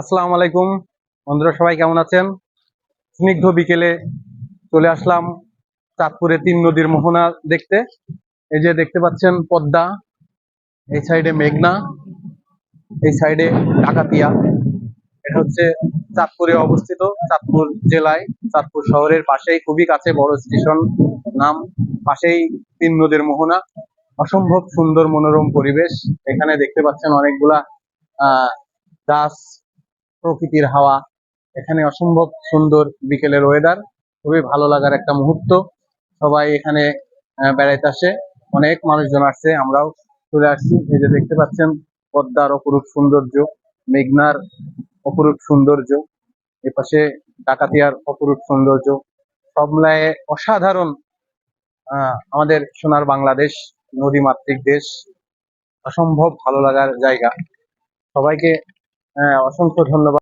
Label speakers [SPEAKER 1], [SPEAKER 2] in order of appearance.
[SPEAKER 1] আসসালামু আলাইকুম। বন্ধুরা, সবাই কেমন আছেন? স্নিগ্ধ বিকেলে চলে আসলাম চাঁদপুরে তিন নদীর মোহনা দেখতে। এই যে দেখতে পাচ্ছেন পদ্মা, এই সাইডে মেঘনা, এই সাইডে ডাকাতিয়া। এটা হচ্ছে চাঁদপুরে অবস্থিত, চাঁদপুর জেলায়, চাঁদপুর শহরের পাশেই, খুবই কাছে, বড় স্টেশন নাম, পাশেই তিন নদীর মোহনা। অসম্ভব সুন্দর মনোরম পরিবেশ। এখানে দেখতে পাচ্ছেন অনেকগুলা, আহ, গাছ প্রকৃতির হাওয়া। এখানে অসম্ভব সুন্দর বিকেলের ওয়েদার খুবই ভালো লাগার একটা মুহূর্ত। সবাই এখানে বেড়াইতে আসে। অনেক মানুষজন আসছে, আমরাও চলে আসছি। এই যে দেখতে পাচ্ছেন, পদ্মার অপরূপ সৌন্দর্য, মেঘনার অপরূপ সৌন্দর্য, এপাশে ডাকাতিয়ার অপরূপ সৌন্দর্য। সব মিলায়ে অসাধারণ আমাদের সোনার বাংলাদেশ, নদীমাতৃক দেশ। অসম্ভব ভালো লাগার জায়গা। সবাইকে আহ, অসংখ্য ধন্যবাদ।